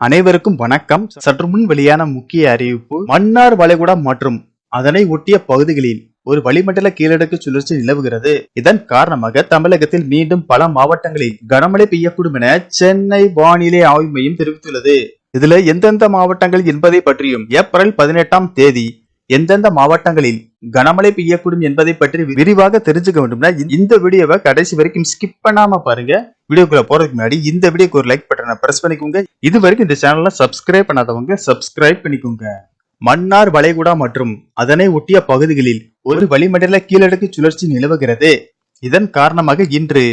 அனைவருக்கும் வணக்கம். சற்று முன் வெளியான முக்கிய அறிவிப்பு மன்னார் வளைகுடா மற்றும் அதனை ஒட்டிய பகுதிகளில் ஒரு வளிமண்டல கீழடுக்கு சுழற்சி நிலவுகிறது. இதன் காரணமாக தமிழகத்தில் மீண்டும் பல மாவட்டங்களில் கனமழை பெய்யக்கூடும் என சென்னை வானிலை ஆய்வு மையம் தெரிவித்துள்ளது. இதுல எந்தெந்த மாவட்டங்கள் என்பதை பற்றியும் ஏப்ரல் பதினெட்டாம் தேதி எந்தெந்த மாவட்டங்களில் கனமழை பெய்யக்கூடும் என்பதை பற்றி விரிவாக தெரிஞ்சுக்க வேண்டும்னா இந்த வீடியோவை கடைசி வரைக்கும் ஸ்கிப் பண்ணாம பாருங்க. வீடியோக்குள்ள போறதுக்கு முன்னாடி இந்த வீடியோக்கு ஒரு லைக் பட்டனை பிரஸ் பண்ணிக்கோங்க. இது வரைக்கும் இந்த சேனல்ல சப்ஸ்கிரைப் பண்ணாதவங்க சப்ஸ்கிரைப் பண்ணிக்கோங்க. மன்னார் வளைகுடா மற்றும் அதனை ஒட்டிய பகுதிகளில் ஒரு வளிமண்டல கீழடுக்கு சுழற்சி நிலவுகிறது. இதன் காரணமாக இன்று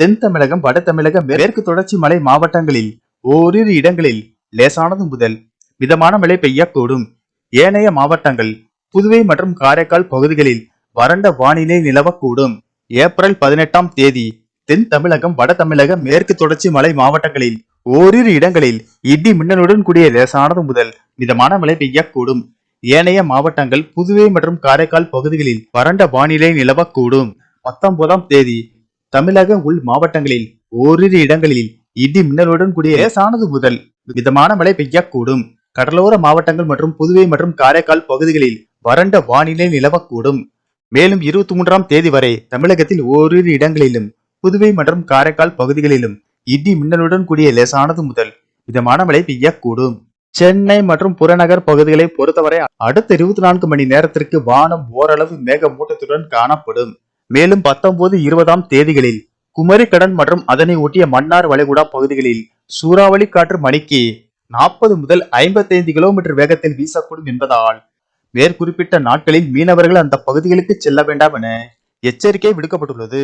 தென் தமிழகம் வட தமிழகம் மேற்கு தொடர்ச்சி மலை மாவட்டங்களில் ஓரிரு இடங்களில் லேசானது முதல் மிதமான மழை பெய்யக்கூடும். ஏனைய மாவட்டங்கள் புதுவை மற்றும் காரைக்கால் பகுதிகளில் வறண்ட வானிலை நிலவக்கூடும். ஏப்ரல் பதினெட்டாம் தேதி தென் தமிழகம் வட தமிழக மேற்கு தொடர்ச்சி மலை மாவட்டங்களில் ஓரிரு இடங்களில் இடி மின்னலுடன் கூடிய லேசானது முதல் மிதமான மழை பெய்யக்கூடும். ஏனைய மாவட்டங்கள் புதுவை மற்றும் காரைக்கால் பகுதிகளில் வறண்ட வானிலை நிலவக்கூடும். பத்தொன்பதாம் தேதி தமிழக உள் மாவட்டங்களில் ஓரிரு இடங்களில் இடி மின்னலுடன் கூடிய லேசானது முதல் மிதமான மழை பெய்யக்கூடும். கடலோர மாவட்டங்கள் மற்றும் புதுவை மற்றும் காரைக்கால் பகுதிகளில் வறண்ட வானிலை நிலவக்கூடும். மேலும் இருபத்தி மூன்றாம் தேதி வரை தமிழகத்தில் ஓரிரு இடங்களிலும் புதுவை மற்றும் காரைக்கால் பகுதிகளிலும் இடி மின்னலுடன் கூடிய லேசானது முதல் மிதமான மழை பெய்யக்கூடும். சென்னை மற்றும் புறநகர் பகுதிகளை பொறுத்தவரை அடுத்த இருபத்தி நான்கு மணி நேரத்திற்கு வானம் ஓரளவு மேகமூட்டத்துடன் காணப்படும். மேலும் பத்தொன்பது இருபதாம் தேதிகளில் குமரிக்கடன் மற்றும் அதனை ஒட்டிய மன்னார் வளைகுடா பகுதிகளில் சூறாவளி காற்று மணிக்கு நாற்பது முதல் ஐம்பத்தைந்து கிலோமீட்டர் வேகத்தில் வீசக்கூடும் என்பதால் மேற்குறிப்பிட்ட நாட்களில் மீனவர்கள் அந்த பகுதிகளுக்கு செல்ல வேண்டாம் என எச்சரிக்கை விடுக்கப்பட்டுள்ளது.